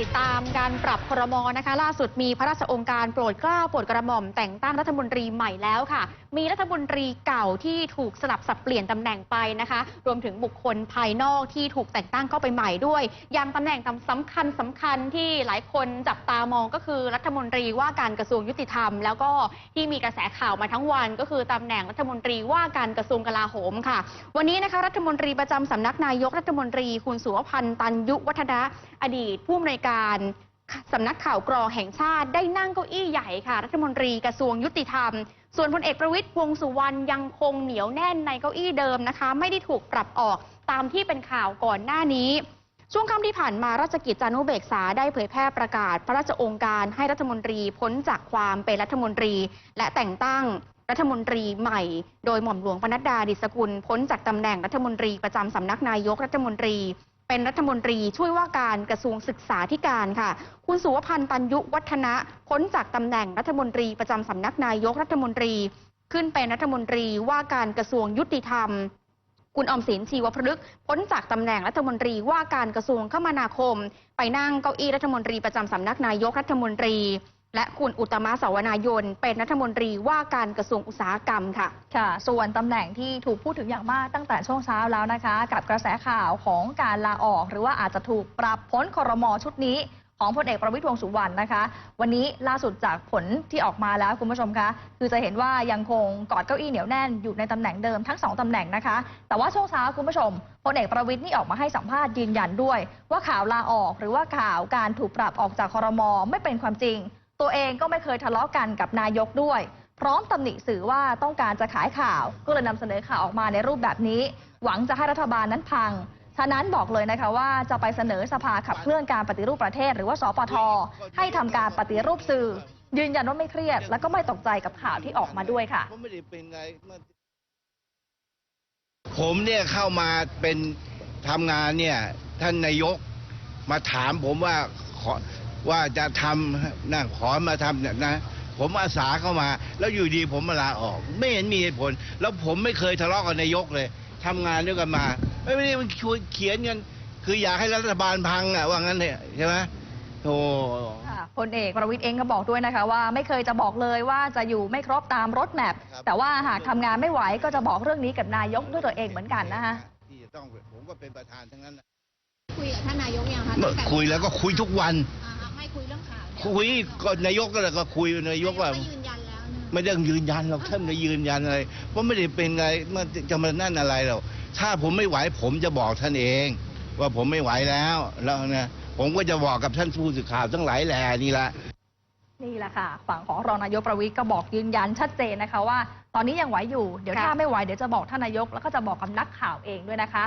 ติดตามการปรับครมนะคะ ล่าสุดมีพระราชองค์การโปรดเกล้าโปรดกระหม่อมแต่งตั้งรัฐมนตรีใหม่แล้วค่ะ มีรัฐมนตรีเก่าที่ถูกสลับสับเปลี่ยนตำแหน่งไปนะคะ รวมถึงบุคคลภายนอกที่ถูกแต่งตั้งเข้าไปใหม่ด้วย อย่างตำแหน่งสำคัญสำคัญที่หลายคนจับตามองก็คือรัฐมนตรีว่าการกระทรวงยุติธรรม แล้วก็ที่มีกระแสข่าวมาทั้งวัน ก็คือตำแหน่งรัฐมนตรีว่าการกระทรวงกลาโหมค่ะ วันนี้นะคะรัฐมนตรีประจำสำนักนายกรัฐมนตรีคุณสุวพันธ์ตันยุวัฒนะอดีตผู้อำนวยการสำนักข่าวกรองแห่งชาติได้นั่งเก้าอี้ใหญ่ค่ะ รัฐมนตรีกระทรวงยุติธรรม ส่วนพลเอกประวิตยวงสุวรรณยังคงเหนียวแน่นในเก้าอี้เดิมนะคะ ไม่ได้ถูกปรับออกตามที่เป็นข่าวก่อนหน้านี้ ช่วงค่ำที่ผ่านมาราชกิจจานุเบกษาได้เผยแพร่ประกาศ พระราชองค์การให้รัฐมนตรีพ้นจากความเป็นรัฐมนตรี และแต่งตั้งรัฐมนตรีใหม่ โดยหม่อมหลวงปนัดดาดิสกุลพ้นจากตำแหน่งรัฐมนตรีประจำสำนักนายกรัฐมนตรี เป็นรัฐมนตรีช่วยว่าการกระทรวงศึกษาธิการค่ะ คุณสุวพันธ์ตันยุวัฒนะพ้นจากตำแหน่งรัฐมนตรีประจำสำนักนายกรัฐมนตรี ขึ้นเป็นรัฐมนตรีว่าการกระทรวงยุติธรรม คุณอมสินชีวพฤกษ์พ้นจากตำแหน่งรัฐมนตรีว่าการกระทรวงคมนาคม ไปนั่งเก้าอี้รัฐมนตรีประจำสำนักนายกรัฐมนตรี และคุณอุตมะสาวนายน เป็นรัฐมนตรีว่าการกระทรวงอุตสาหกรรมค่ะ ค่ะ ส่วนตำแหน่งที่ถูกพูดถึงอย่างมากตั้งแต่ช่วงเช้าแล้วนะคะ กับกระแสข่าวของการลาออก หรือว่าอาจจะถูกปรับพ้นคอรมอชุดนี้ ของพลเอกประวิตรวงสุวรรณนะคะ วันนี้ล่าสุดจากผลที่ออกมาแล้วคุณผู้ชมคะ คือจะเห็นว่ายังคงกอดเก้าอี้เหนียวแน่นอยู่ในตำแหน่งเดิมทั้งสองตำแหน่งนะคะ แต่ว่าช่วงเช้าคุณผู้ชมพลเอกประวิตรนี่ออกมาให้สัมภาษณ์ยืนยันด้วย ว่าข่าวลาออก หรือว่าข่าวการถูกปรับออกจากคอรมอไม่เป็นความจริง ตัวเองก็ไม่เคยทะเลาะกันกับนายกด้วย พร้อมตำหนิสื่อว่าต้องการจะขายข่าว ก็เลยนำเสนอข่าวออกมาในรูปแบบนี้ หวังจะให้รัฐบาลนั้นพัง ฉะนั้นบอกเลยนะคะว่าจะไปเสนอสภาขับเคลื่อนการปฏิรูปประเทศ หรือว่าสปท ให้ทำการปฏิรูปสื่อ ยืนยันว่าไม่เครียด และก็ไม่ตกใจกับข่าวที่ออกมาด้วยค่ะ ผมเป็นไงเมื่อผมเนี่ยเข้ามาเป็นทำงานเนี่ยท่านนายกมาถามผมว่าขอ ว่าจะทำนะขอมาทำเนี่ยนะ ผมอาสาเข้ามา แล้วอยู่ดีผมมาลาออก ไม่เห็นมีเหตุผล แล้วผมไม่เคยทะเลาะกับนายกเลยทำงานด้วยกันมา ไม่ไม่ได้มันชวนเขียนกันคืออยากให้รัฐบาลพังอะว่างั้นเนี่ยใช่ไหมโธ่ค่ะพลเอกประวิตยเองก็บอกด้วยนะคะว่าไม่เคยจะบอกเลยว่าจะอยู่ไม่ครบตามรถแมพครับแต่ว่าหากทำงานไม่ไหวก็จะบอกเรื่องนี้กับนายกด้วยตัวเองเหมือนกันนะคะที่จะต้องผมก็เป็นประธานทั้งนั้นน่ะคุยกับท่านนายกยังคะเมื่อตั้งต่คุยแล้วก็คุยทุกวันอ่า ให้คุยเรื่องข่าวเนี่ยคุยก็นายกก็เลยก็คุยนายกว่า ไม่ยืนยันแล้วนะไม่ได้ยืนยันหรอกท่านไม่ยืนยันอะไรเพราะไม่ได้เป็นไงมันจะมานั่นอะไรหรอกถ้าผมไม่ไหวผมจะบอกท่านเอง ว่าผมไม่ไหวแล้วแล้วนะผมก็จะบอกกับท่านผู้สื่อข่าวทั้งหลายแหล่นี่แหละนี่แหละค่ะ ฝั่งของรองนายกประวิตยก็บอกยืนยันชัดเจนนะคะว่า ตอนนี้ยังไหวอยู่ เดี๋ยวค่ะถ้าไม่ไหวเดี๋ยวจะบอกท่านนายก แล้วก็จะบอกกับนักข่าวเองด้วยนะคะ